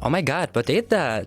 О май гад, but it that!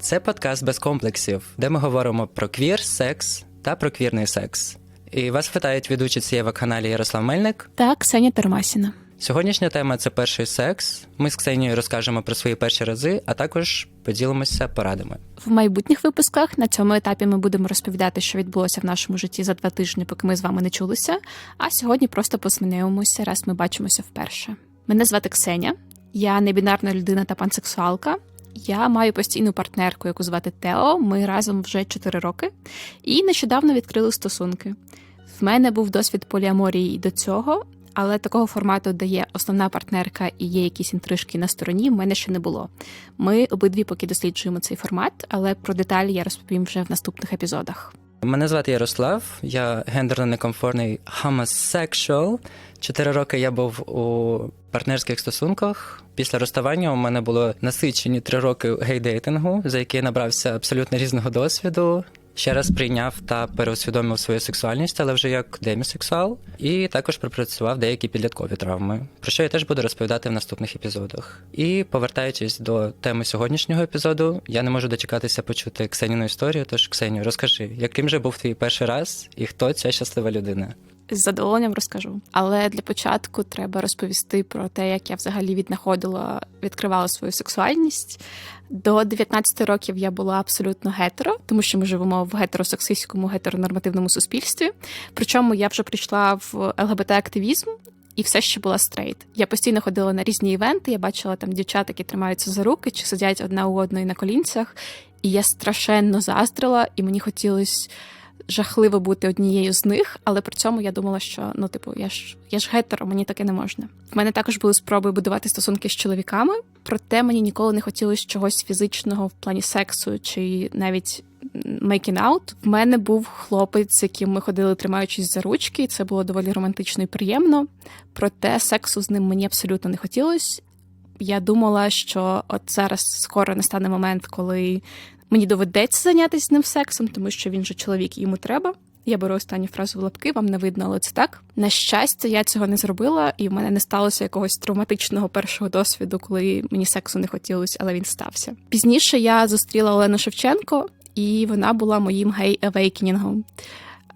Це подкаст без комплексів, де ми говоримо про квір, секс та про квірний секс. І вас питають ведучі цієї каналі Ярослав Мельник. та Ксенія Термасіна. Сьогоднішня тема це перший секс. Ми з Ксенією розкажемо про свої перші рази, а також поділимося порадами. В майбутніх випусках на цьому етапі ми будемо розповідати, що відбулося в нашому житті за два тижні, поки ми з вами не чулися. А сьогодні просто познайомимося, раз ми бачимося вперше. Мене звати Ксеня, я небінарна людина та пансексуалка. Я маю постійну партнерку, яку звати Тео. Ми разом вже 4 роки, і нещодавно відкрили стосунки. В мене був досвід поліаморії до цього, але такого формату, де є основна партнерка і є якісь інтрижки на стороні, в мене ще не було. Ми обидві поки досліджуємо цей формат, але про деталі я розповім вже в наступних епізодах. Мене звати Ярослав, я гендерно некомфортний homosexual. Чотири роки я був у партнерських стосунках. Після розставання у мене було насичені три роки гейдейтингу, за які я набрався абсолютно різного досвіду. Ще раз прийняв та переусвідомив свою сексуальність, але вже як демісексуал, і також пропрацював деякі підліткові травми, про що я теж буду розповідати в наступних епізодах. І повертаючись до теми сьогоднішнього епізоду, я не можу дочекатися почути Ксеніну історію. Тож, Ксенію, розкажи, яким же був твій перший раз і хто ця щаслива людина? З задоволенням розкажу. Але для початку треба розповісти про те, як я взагалі віднаходила, відкривала свою сексуальність. До 19 років я була абсолютно гетеро, тому що ми живемо в гетеросексистському гетеронормативному суспільстві. Причому я вже прийшла в ЛГБТ-активізм. І все ще була стрейт. Я постійно ходила на різні івенти. Я бачила там дівчат, які тримаються за руки чи сидять одна у одної на колінцях. І я страшенно заздрила, і мені хотілося жахливо бути однією з них, але при цьому я думала, що ну, типу, я ж я ж гетеро, мені таке не можна. В мене також були спроби будувати стосунки з чоловіками, проте мені ніколи не хотілося чогось фізичного в плані сексу чи навіть making out. В мене був хлопець, з яким ми ходили, тримаючись за ручки, і це було доволі романтично і приємно. Проте сексу з ним мені абсолютно не хотілося. Я думала, що от зараз скоро настане момент, коли Мені доведеться зайнятися з ним сексом, тому що він же чоловік і йому треба. Я беру останню фразу в лапки, вам не видно, але це так. На щастя, я цього не зробила, і в мене не сталося якогось травматичного першого досвіду, коли мені сексу не хотілося, але він стався. Пізніше я зустріла Олену Шевченко, і вона була моїм гей-авейкенінгом.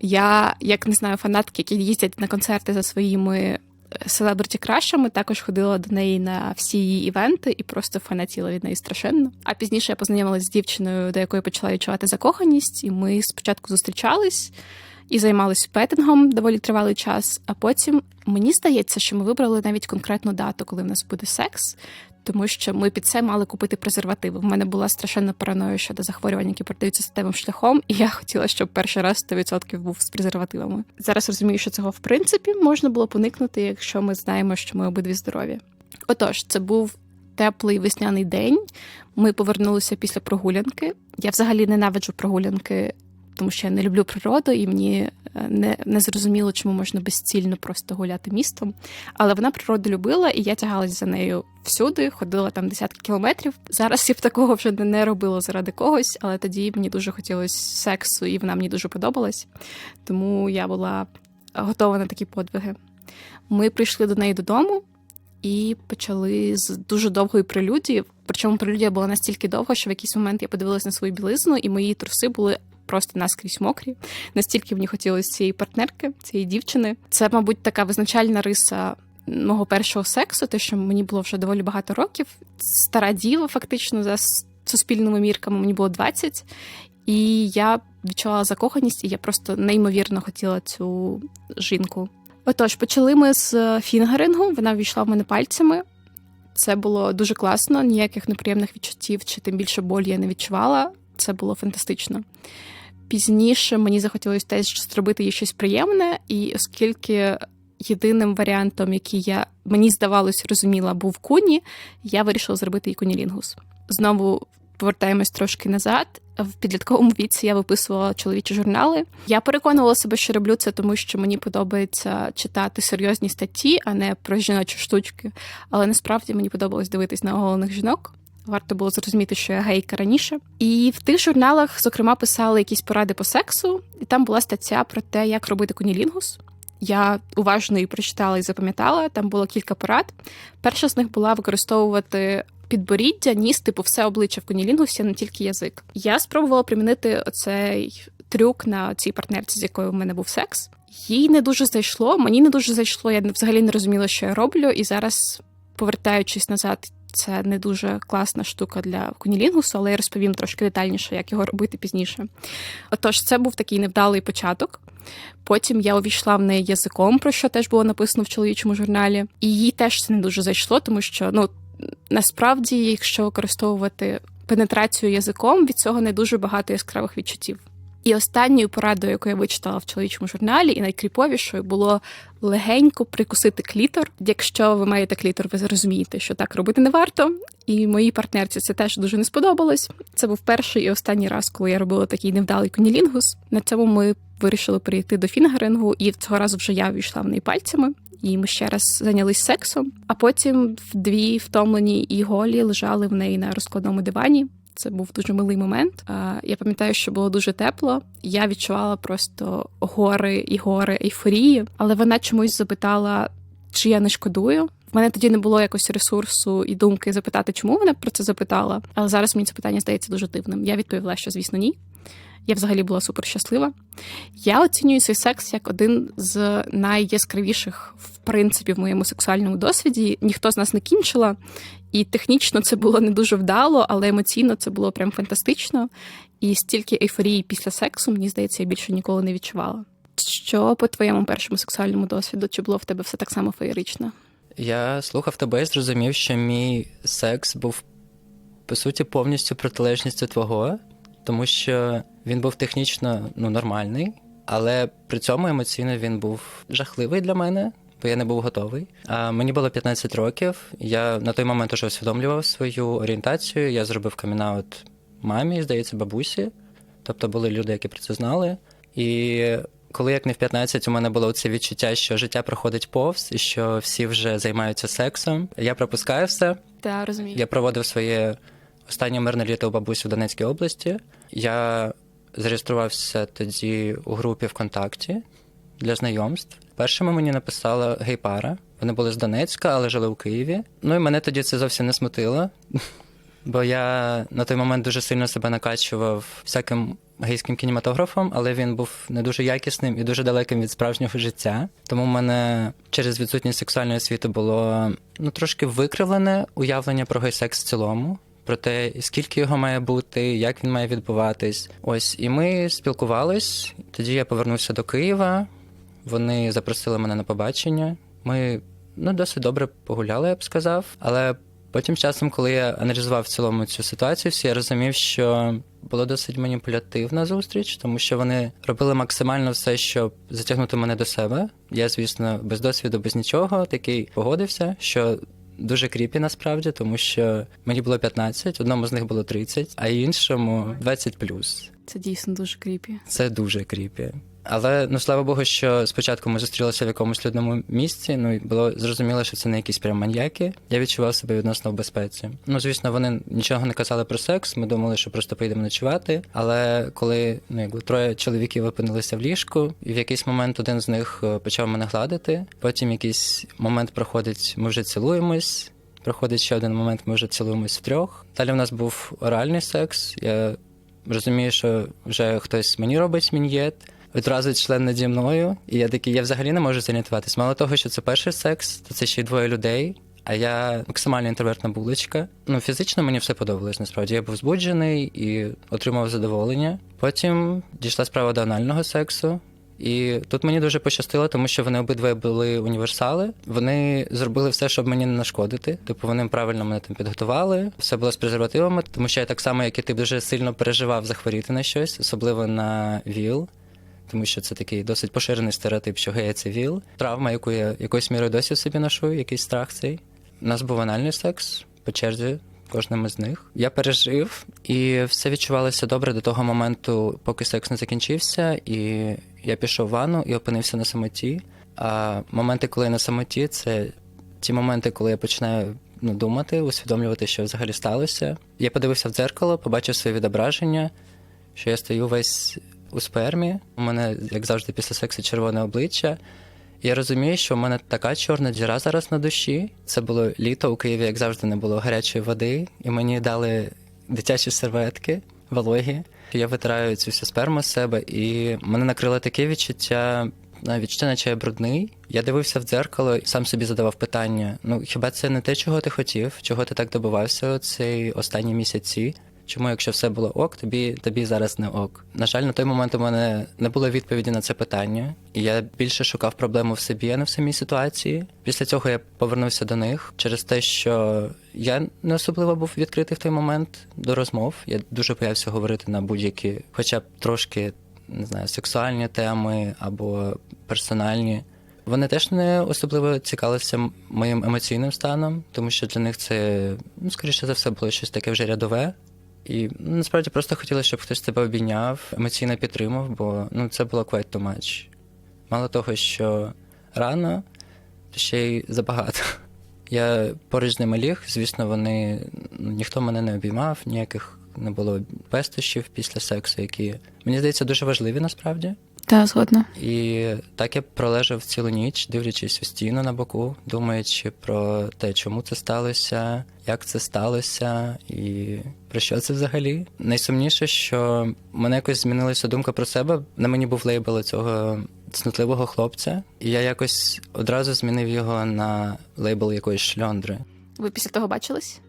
Я, як не знаю, фанатки, які їздять на концерти за своїми селебриті кращами, також ходила до неї на всі її івенти і просто фанатіла від неї страшенно. А пізніше я познайомилася з дівчиною, до якої почала відчувати закоханість, і ми спочатку зустрічались. І займалися петингом доволі тривалий час. А потім мені здається, що ми вибрали навіть конкретну дату, коли в нас буде секс, тому що ми під це мали купити презервативи. В мене була страшенна параноя щодо захворювань, які передаються статевим шляхом, і я хотіла, щоб перший раз 100% був з презервативами. Зараз розумію, що цього в принципі можна було поникнути, якщо ми знаємо, що ми обидві здорові. Отож, це був. Теплий весняний день. Ми повернулися після прогулянки. Я взагалі ненавиджу прогулянки тому що я не люблю природу, і мені не не зрозуміло, чому можна безцільно просто гуляти містом. Але вона природу любила, і я тягалась за нею всюди, ходила там десятки кілометрів. Зараз я б такого вже не робила заради когось, але тоді мені дуже хотілося сексу, і вона мені дуже подобалась. Тому я була готова на такі подвиги. Ми прийшли до неї додому. І почали з дуже довгої прелюдії. Причому прелюдія була настільки довга, що в якийсь момент я подивилась на свою білизну, і мої труси були просто наскрізь мокрі. Настільки мені хотілося цієї партнерки, цієї дівчини. Це, мабуть, така визначальна риса. Мого першого сексу, те, що мені було вже доволі багато років. Стара діва, фактично, за суспільними мірками, мені було 20. І я відчувала закоханість, і я просто неймовірно хотіла цю жінку. Отож, почали ми з фінгерингу, вона ввійшла в мене пальцями. Це було дуже класно, ніяких неприємних відчуттів чи тим більше болі я не відчувала. Це було фантастично. Пізніше мені захотілося теж зробити їй щось приємне, і оскільки єдиним варіантом, який я мені здавалось, розуміла, був куні, я вирішила зробити їй кунілінгус. Знову повертаємось трошки назад. В підлітковому віці я виписувала чоловічі журнали. Я переконувала себе, що роблю це, тому що мені подобається читати серйозні статті, а не про жіночі штучки. Але насправді мені подобалось дивитись на оголених жінок. Варто було зрозуміти, що я гейка раніше. І в тих журналах, зокрема, писали якісь поради по сексу, і там була стаття про те, як робити кунілінгус. Я уважно її прочитала і запам'ятала. Там було кілька порад. Перша з них була використовувати підборіддя, ніс, типу, все обличчя в конілінгусі, а не тільки язик. Я спробувала примінити оцей трюк на цій партнерці, з якою в мене був секс. Їй не дуже зайшло, мені не дуже зайшло. Я взагалі не розуміла, що я роблю. І зараз, повертаючись назад, це не дуже класна штука для кунілінгусу, але я розповім трошки детальніше, як його робити пізніше. Отож, це був такий невдалий початок. Потім я увійшла в неї язиком, про що теж було написано в чоловічому журналі, і їй теж це не дуже зайшло, тому що ну насправді, якщо використовувати пенетрацію язиком, від цього не дуже багато яскравих відчуттів. І останньою порадою, яку я вичитала в чоловічому журналі, і найкріповішою було легенько прикусити клітор. Якщо ви маєте клітор, ви зрозумієте, що так робити не варто. І моїй партнерці це теж дуже не сподобалось. Це був перший і останній раз, коли я робила такий невдалий конілінгус. На цьому ми вирішили перейти до фінгерингу, і цього разу вже я війшла в неї пальцями. І ми ще раз зайнялись сексом, а потім дві втомлені і голі лежали в неї на розкладному дивані. Це був дуже милий момент. Я пам'ятаю, що було дуже тепло. Я відчувала просто гори і гори ейфорії, але вона чомусь запитала, чи я не шкодую. В мене тоді не було якось ресурсу і думки запитати, чому вона про це запитала. Але зараз мені це питання здається дуже дивним. Я відповіла, що звісно ні. Я взагалі була супер щаслива. Я оцінюю цей секс як один з найяскравіших, в принципі, в моєму сексуальному досвіді. Ніхто з нас не кінчила, і технічно це було не дуже вдало, але емоційно це було прям фантастично. І стільки ейфорії після сексу, мені здається, я більше ніколи не відчувала. Що по твоєму першому сексуальному досвіду? Чи було в тебе все так само феєрично? Я слухав тебе і зрозумів, що мій секс був по суті повністю протилежністю твого, тому що він був технічно ну, нормальний, але при цьому емоційно він був жахливий для мене, бо я не був готовий. А мені було 15 років. Я на той момент уже усвідомлював свою орієнтацію. Я зробив камінаут мамі, здається, бабусі. Тобто були люди, які про це знали. І коли як не в 15 у мене було це відчуття, що життя проходить повз, і що всі вже займаються сексом. Я пропускаю все. Та розумію. Я проводив своє останнє мирне літо у бабусі в Донецькій області. Я зареєструвався тоді у групі ВКонтакті для знайомств. Першими мені написала гей-пара. Вони були з Донецька, але жили у Києві. Ну і мене тоді це зовсім не смутило, бо я на той момент дуже сильно себе накачував всяким гейським кінематографом, але він був не дуже якісним і дуже далеким від справжнього життя. Тому в мене через відсутність сексуальної освіти було ну трошки викривлене уявлення про гей-секс в цілому. Про те, скільки його має бути, як він має відбуватись. Ось і ми спілкувались. Тоді я повернувся до Києва. Вони запросили мене на побачення. Ми ну досить добре погуляли, я б сказав. Але потім часом, коли я аналізував в цілому цю ситуацію, всі я розумів, що було досить маніпулятивна зустріч, тому що вони робили максимально все, щоб затягнути мене до себе. Я, звісно, без досвіду, без нічого, такий погодився, що дуже кріпі насправді, тому що мені було 15, одному з них було 30, а іншому 20 Це дійсно дуже кріпі. Це дуже кріпі. Але ну слава Богу, що спочатку ми зустрілися в якомусь людному місці. Ну і було зрозуміло, що це не якісь прям маньяки. Я відчував себе відносно в безпеці. Ну звісно, вони нічого не казали про секс. Ми думали, що просто поїдемо ночувати. Але коли ну якби троє чоловіків опинилися в ліжку, і в якийсь момент один з них е, почав мене гладити. Потім якийсь момент проходить, ми вже цілуємось. Проходить ще один момент, ми вже цілуємось втрьох. Далі в нас був оральний секс. Я розумію, що вже хтось мені робить мін'єт відразу член наді мною, і я такий, я взагалі не можу занятуватись. Мало того, що це перший секс, то це ще й двоє людей. А я максимально інтровертна булочка. Ну, фізично мені все подобалось. Насправді я був збуджений і отримав задоволення. Потім дійшла справа до анального сексу. І тут мені дуже пощастило, тому що вони обидва були універсали. Вони зробили все, щоб мені не нашкодити. Типу вони правильно мене там підготували, все було з презервативами, тому що я так само, як і ти дуже сильно переживав захворіти на щось, особливо на ВІЛ тому що це такий досить поширений стереотип, що гея це ВІЛ. Травма, яку я якоюсь мірою досі собі ношу, якийсь страх цей. У нас був анальний секс по черзі. Кожним із них я пережив, і все відчувалося добре до того моменту, поки секс не закінчився, і я пішов в ванну і опинився на самоті. А моменти, коли я на самоті, це ті моменти, коли я починаю ну, думати, усвідомлювати, що взагалі сталося. Я подивився в дзеркало, побачив своє відображення, що я стою весь у спермі. У мене, як завжди, після сексу червоне обличчя. Я розумію, що в мене така чорна діра зараз на душі. Це було літо у Києві, як завжди, не було гарячої води, і мені дали дитячі серветки, вологі. Я витираю цю всю сперму з себе, і мене накрило таке відчуття. Відчуття, наче я брудний. Я дивився в дзеркало і сам собі задавав питання: ну хіба це не те, чого ти хотів, чого ти так добивався ці останні місяці? Чому, якщо все було ок, тобі тобі зараз не ок? На жаль, на той момент у мене не було відповіді на це питання, і я більше шукав проблему в собі, а не в самій ситуації. Після цього я повернувся до них через те, що я не особливо був відкритий в той момент до розмов. Я дуже боявся говорити на будь-які, хоча б трошки не знаю, сексуальні теми або персональні. Вони теж не особливо цікавилися моїм емоційним станом, тому що для них це, ну, скоріше за все, було щось таке вже рядове. І ну, насправді просто хотілося, щоб хтось тебе обійняв, емоційно підтримав, бо ну, це було quite too much. Мало того, що рано, то ще й забагато. Я поруч з ними ліг, звісно, вони ну, ніхто мене не обіймав, ніяких не було пестощів після сексу, які мені здається дуже важливі насправді. Та згодна. І так я пролежав цілу ніч, дивлячись у стіну на боку, думаючи про те, чому це сталося, як це сталося, і про що це взагалі. Найсумніше, що в мене якось змінилася думка про себе. На мені був лейбл цього цнутливого хлопця, і я якось одразу змінив його на лейбл якоїсь шльондри. Ви після того бачились?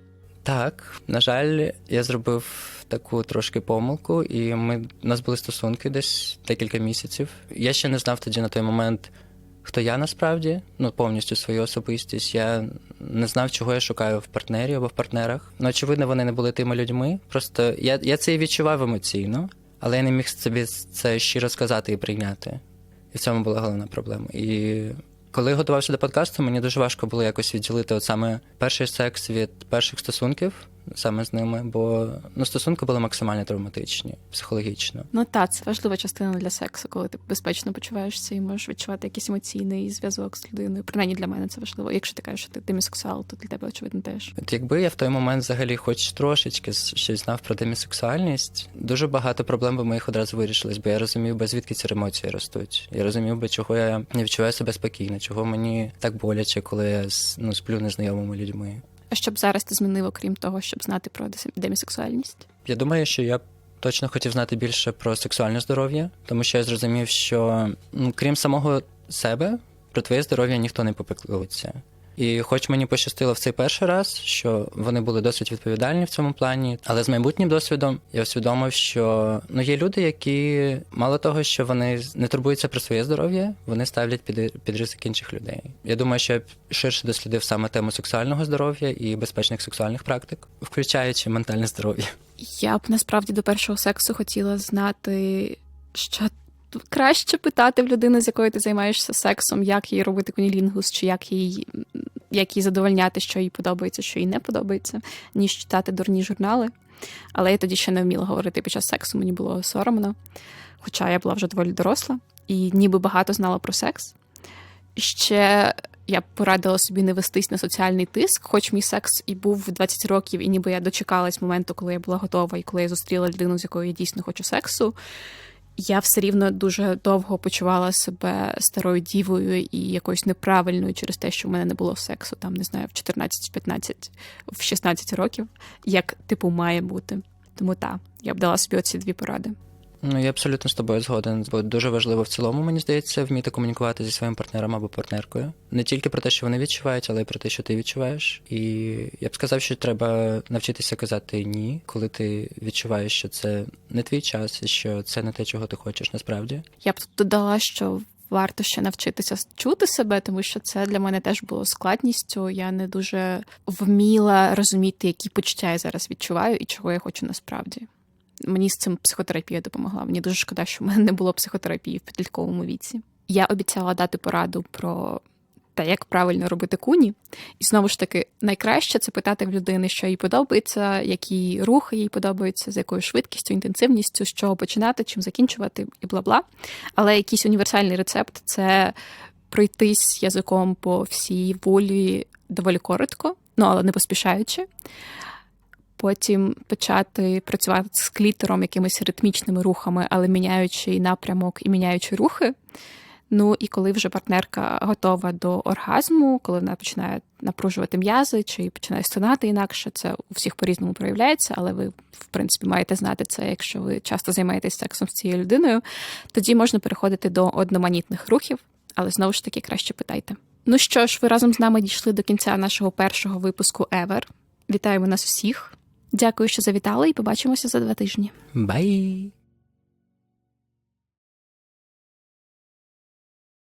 Так, на жаль, я зробив таку трошки помилку, і ми у нас були стосунки десь декілька місяців. Я ще не знав тоді на той момент, хто я насправді, ну повністю свою особистість. Я не знав, чого я шукаю в партнері або в партнерах. Ну, очевидно, вони не були тими людьми. Просто я, я це і відчував емоційно, але я не міг собі це щиро сказати і прийняти. І в цьому була головна проблема. І коли готувався до подкасту, мені дуже важко було якось відділити от саме перший секс від перших стосунків саме з ними, бо ну, стосунки були максимально травматичні, психологічно. Ну так, це важлива частина для сексу, коли ти безпечно почуваєшся і можеш відчувати якийсь емоційний зв'язок з людиною. Принаймні для мене це важливо. Якщо ти кажеш, що ти демісексуал, то для тебе очевидно теж. От якби я в той момент взагалі хоч трошечки щось знав про демісексуальність, дуже багато проблем би моїх одразу вирішились, бо я розумів би, звідки ці емоції ростуть. Я розумів би, чого я не відчуваю себе спокійно, чого мені так боляче, коли я ну, сплю незнайомими людьми. А що б зараз ти змінив, окрім того, щоб знати про демісексуальність? Я думаю, що я точно хотів знати більше про сексуальне здоров'я, тому що я зрозумів, що ну, крім самого себе, про твоє здоров'я ніхто не попеклується. І хоч мені пощастило в цей перший раз, що вони були досить відповідальні в цьому плані, але з майбутнім досвідом я усвідомив, що ну є люди, які мало того, що вони не турбуються про своє здоров'я, вони ставлять під під ризик інших людей. Я думаю, що я ширше дослідив саме тему сексуального здоров'я і безпечних сексуальних практик, включаючи ментальне здоров'я. Я б насправді до першого сексу хотіла знати, що краще питати в людини, з якою ти займаєшся сексом, як їй робити кунілінгус, чи як їй як їй задовольняти, що їй подобається, що їй не подобається, ніж читати дурні журнали. Але я тоді ще не вміла говорити під час сексу, мені було соромно. Хоча я була вже доволі доросла і ніби багато знала про секс. Ще я порадила собі не вестись на соціальний тиск, хоч мій секс і був в 20 років, і ніби я дочекалась моменту, коли я була готова, і коли я зустріла людину, з якою я дійсно хочу сексу я все рівно дуже довго почувала себе старою дівою і якоюсь неправильною через те, що в мене не було сексу, там не знаю, в 14, 15, в 16 років, як типу має бути. Тому так, я б дала собі оці дві поради. Ну, я абсолютно з тобою згоден, бо дуже важливо в цілому, мені здається, вміти комунікувати зі своїм партнером або партнеркою. Не тільки про те, що вони відчувають, але й про те, що ти відчуваєш. І я б сказав, що треба навчитися казати ні, коли ти відчуваєш, що це не твій час, і що це не те, чого ти хочеш насправді. Я б тут додала, що. Варто ще навчитися чути себе, тому що це для мене теж було складністю. Я не дуже вміла розуміти, які почуття я зараз відчуваю і чого я хочу насправді. Мені з цим психотерапія допомогла. Мені дуже шкода, що в мене не було психотерапії в підлітковому віці. Я обіцяла дати пораду про те, як правильно робити куні. І знову ж таки, найкраще це питати в людини, що їй подобається, які рухи їй подобаються, з якою швидкістю, інтенсивністю, з чого починати, чим закінчувати, і бла бла. Але якийсь універсальний рецепт це пройтись язиком по всій волі доволі коротко, ну але не поспішаючи потім почати працювати з клітером якимись ритмічними рухами, але міняючи напрямок і міняючи рухи. Ну і коли вже партнерка готова до оргазму, коли вона починає напружувати м'язи чи починає стонати інакше, це у всіх по-різному проявляється, але ви, в принципі, маєте знати це, якщо ви часто займаєтесь сексом з цією людиною, тоді можна переходити до одноманітних рухів, але знову ж таки краще питайте. Ну що ж, ви разом з нами дійшли до кінця нашого першого випуску Ever. Вітаємо нас всіх. Дякую, що завітали, і побачимося за два тижні. Бай!